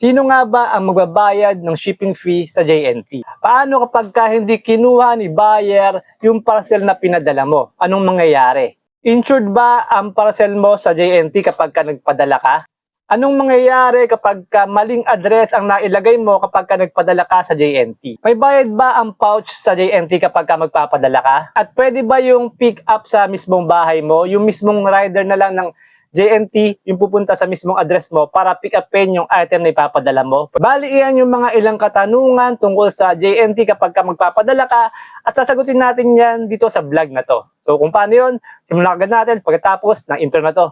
Sino nga ba ang magbabayad ng shipping fee sa JNT? Paano kapag ka hindi kinuha ni buyer yung parcel na pinadala mo? Anong mangyayari? Insured ba ang parcel mo sa JNT kapag ka nagpadala ka? Anong mangyayari kapag ka maling address ang nailagay mo kapag ka nagpadala ka sa JNT? May bayad ba ang pouch sa JNT kapag ka magpapadala ka? At pwede ba yung pick up sa mismong bahay mo? Yung mismong rider na lang ng JNT yung pupunta sa mismong address mo para pick upin yung item na ipapadala mo. Bali iyan yung mga ilang katanungan tungkol sa JNT kapag ka magpapadala ka at sasagutin natin yan dito sa vlog na to. So kung paano yun, simulan agad natin pagkatapos ng intro na to.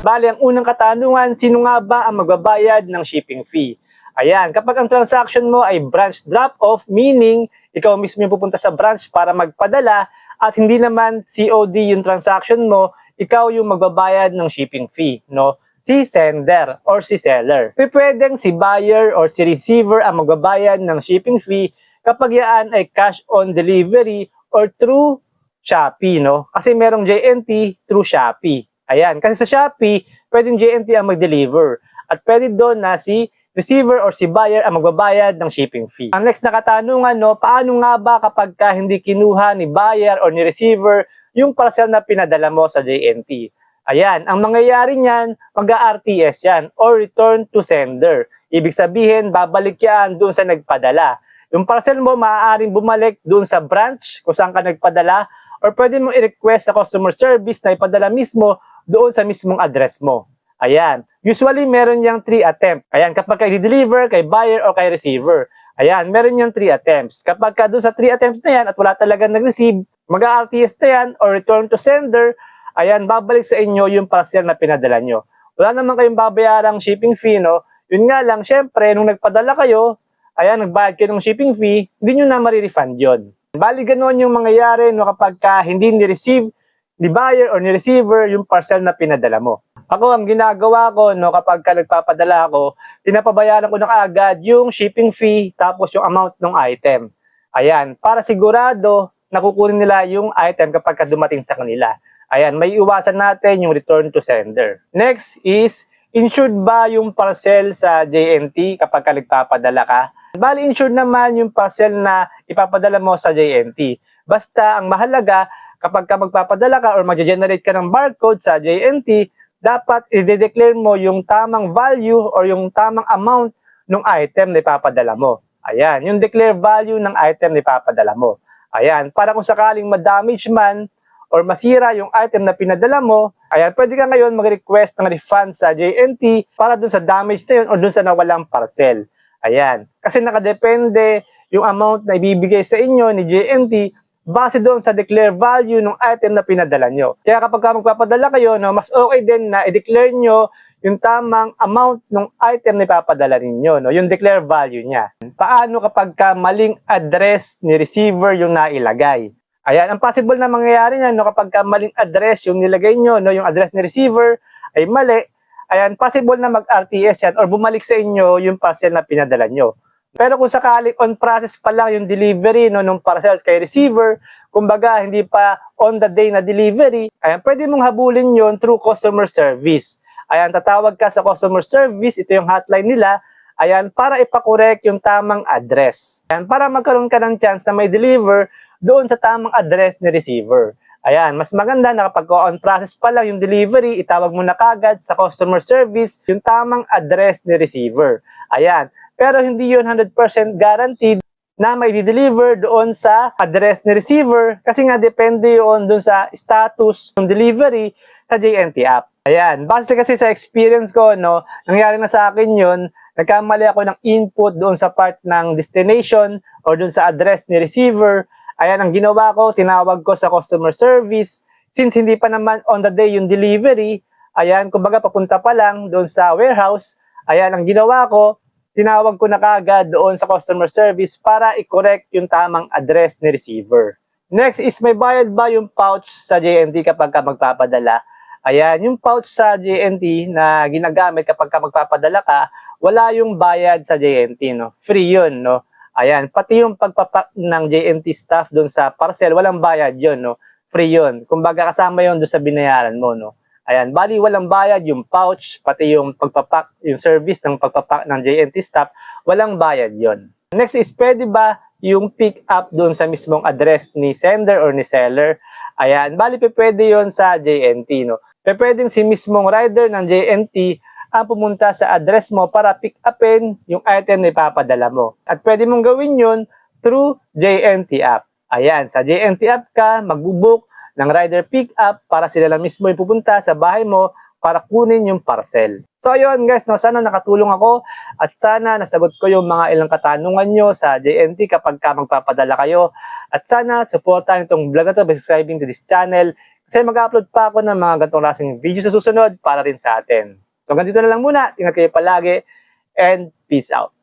Bali, ang unang katanungan, sino nga ba ang magbabayad ng shipping fee? Ayan, kapag ang transaction mo ay branch drop-off, meaning ikaw mismo yung pupunta sa branch para magpadala at hindi naman COD yung transaction mo, ikaw yung magbabayad ng shipping fee, no? Si sender or si seller. Pwedeng si buyer or si receiver ang magbabayad ng shipping fee kapag yan ay cash on delivery or through Shopee, no? Kasi merong JNT through Shopee. Ayan, kasi sa Shopee, pwedeng JNT ang mag-deliver. At pwede doon na si receiver or si buyer ang magbabayad ng shipping fee. Ang next na katanungan, no, paano nga ba kapag ka hindi kinuha ni buyer or ni receiver yung parcel na pinadala mo sa JNT? Ayan, ang mangyayari niyan, mag-RTS yan or return to sender. Ibig sabihin, babalik yan doon sa nagpadala. Yung parcel mo maaaring bumalik doon sa branch kung saan ka nagpadala or pwede mo i-request sa customer service na ipadala mismo doon sa mismong address mo. Ayan. Usually, meron niyang 3 attempt. Ayan, kapag kay deliver kay buyer, o kay receiver. Ayan, meron niyang 3 attempts. Kapag ka doon sa 3 attempts na yan at wala talaga nag-receive, mag-RTS na yan or return to sender, ayan, babalik sa inyo yung parcel na pinadala nyo. Wala naman kayong babayarang shipping fee, no? Yun nga lang, syempre, nung nagpadala kayo, ayan, nagbayad kayo ng shipping fee, hindi nyo na marirefund yun. Bali, ganoon yung mangyayari no, kapag ka hindi ni-receive ni buyer or ni receiver yung parcel na pinadala mo. Ako, ang ginagawa ko, no, kapag ka nagpapadala ako, pinapabayaran ko na agad yung shipping fee tapos yung amount ng item. Ayan, para sigurado nakukunin nila yung item kapag ka dumating sa kanila. Ayan, may iwasan natin yung return to sender. Next is, insured ba yung parcel sa JNT kapag ka nagpapadala ka? Bali, insured naman yung parcel na ipapadala mo sa JNT. Basta, ang mahalaga, kapag ka magpapadala ka or mag-generate ka ng barcode sa JNT, dapat i-declare mo yung tamang value or yung tamang amount ng item na ipapadala mo. Ayan, yung declare value ng item na ipapadala mo. Ayan, para kung sakaling ma-damage man or masira yung item na pinadala mo, ayan, pwede ka ngayon mag-request ng refund sa JNT para dun sa damage na yun or dun sa nawalang parcel. Ayan, kasi nakadepende yung amount na ibibigay sa inyo ni JNT base doon sa declare value ng item na pinadala nyo. Kaya kapag ka magpapadala kayo, no, mas okay din na i-declare nyo yung tamang amount ng item na ipapadala ninyo, no, yung declare value niya. Paano kapag ka maling address ni receiver yung nailagay? Ayan, ang possible na mangyayari niyan, no, kapag ka maling address yung nilagay nyo, no, yung address ni receiver ay mali, ayan, possible na mag-RTS yan or bumalik sa inyo yung parcel na pinadala nyo. Pero kung sakaling on process pa lang yung delivery no, nung parcel kay receiver, kumbaga hindi pa on the day na delivery, ayan, pwede mong habulin yon through customer service. Ayan, tatawag ka sa customer service, ito yung hotline nila, ayan, para ipakorek yung tamang address. Ayan, para magkaroon ka ng chance na may deliver doon sa tamang address ni receiver. Ayan, mas maganda na kapag on process pa lang yung delivery, itawag mo na kagad sa customer service yung tamang address ni receiver. Ayan, pero hindi yun 100% guaranteed na may deliver doon sa address ni receiver kasi nga depende yun doon sa status ng delivery sa JNT app. Ayan, base kasi sa experience ko, no, nangyari na sa akin yun, nagkamali ako ng input doon sa part ng destination or doon sa address ni receiver. Ayan, ang ginawa ko, tinawag ko sa customer service. Since hindi pa naman on the day yung delivery, ayan, kumbaga papunta pa lang doon sa warehouse, ayan, ang ginawa ko, tinawag ko na kagad doon sa customer service para i-correct yung tamang address ni receiver. Next is may bayad ba yung pouch sa JNT kapag ka magpapadala? Ayan, yung pouch sa JNT na ginagamit kapag ka magpapadala ka, wala yung bayad sa JNT, no? Free yun, no? Ayan, pati yung pagpapak ng JNT staff doon sa parcel, walang bayad yun, no? free yun. Kumbaga kasama yun doon sa binayaran mo, no? Ayan, bali walang bayad yung pouch, pati yung pagpapak, yung service ng pagpapak ng JNT staff, walang bayad yon. Next is, pwede ba yung pick up doon sa mismong address ni sender or ni seller? Ayan, bali pwede yon sa JNT, no? Pwedeng si mismong rider ng JNT ang pumunta sa address mo para pick upin yung item na ipapadala mo. At pwede mong gawin yun through JNT app. Ayan, sa JNT app ka, magbubook ng rider pick up para sila lang mismo yung pupunta sa bahay mo para kunin yung parcel. So ayun guys, no, sana nakatulong ako at sana nasagot ko yung mga ilang katanungan nyo sa JNT kapag ka magpapadala kayo. At sana supportan itong vlog na to by subscribing to this channel kasi mag-upload pa ako ng mga ganitong klaseng video sa susunod para rin sa atin. So hanggang dito na lang muna. Ingat kayo palagi and peace out.